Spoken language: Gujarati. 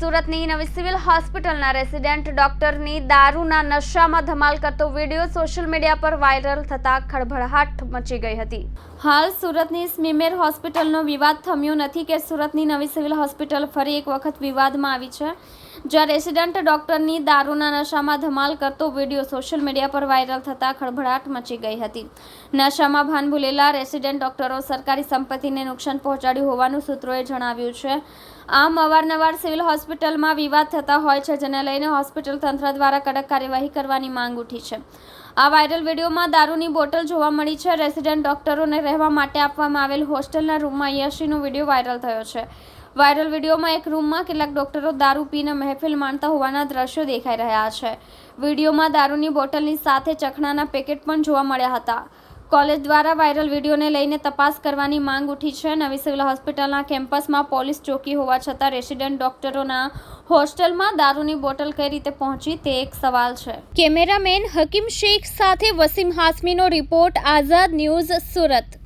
સુરતની નવી સિવિલ હોસ્પિટલના રેસિડેન્ટ ડોક્ટરની દારૂના નશામાં ધમાલ કરતો વીડિયો સોશિયલ મીડિયા પર વાયરલ થતા ખળભળાટ મચી ગઈ હતી. હાલ સુરતની સ્મીમેર હોસ્પિટલનો વિવાદ થમ્યો નથી કે સુરતની નવી સિવિલ હોસ્પિટલ ફરી એક વખત વિવાદમાં આવી છે. જ્યાં રેસિડેન્ટ ડોક્ટરની દારૂના નશામાં ધમાલ કરતો વીડિયો સોશિયલ મીડિયા પર વાયરલ થતા ખળભળાટ મચી ગઈ હતી. નશામાં ભાન ભૂલેલા રેસિડેન્ટ ડોક્ટરો સરકારી સંપત્તિને નુકસાન પહોંચાડ્યું હોવાનું સૂત્રોએ જણાવ્યું છે. આમ અવારનવાર સિવિલ હોસ્પિટલમાં વિવાદ થતા હોય છે, જેને લઈને હોસ્પિટલ તંત્ર દ્વારા કડક કાર્યવાહી કરવાની માંગ ઉઠી છે. આ વાયરલ વિડીયોમાં દારૂની બોટલ જોવા મળી છે. રેસિડેન્ટ ડોક્ટરોને રહેવા માટે આપવામાં આવેલ હોસ્ટેલના રૂમમાં યશીનો વીડિયો વાયરલ થયો છે. વાયરલ વિડીયોમાં એક રૂમમાં કેટલાક ડોક્ટરો દારૂ પીને મહેફિલ માણતા હોવાના દ્રશ્યો દેખાઈ રહ્યા છે. વિડીયોમાં દારૂની બોટલની સાથે ચખણાના પેકેટ પણ જોવા મળ્યા હતા. કોલેજ દ્વારા વાયરલ વિડીયોને લઈને તપાસ કરવાની માંગ ઉઠી છે. નવી સિવિલ હોસ્પિટલના કેમ્પસમાં પોલીસ ચોકી હોવા છતાં રેસિડેન્ટ ડોક્ટરોના હોસ્ટેલમાં દારૂની બોટલ કઈ રીતે પહોંચી તે એક સવાલ છે. કેમેરામેન હકીમ શેખ સાથે વસીમ હાસમીનો રિપોર્ટ, આઝાદ ન્યૂઝ સુરત.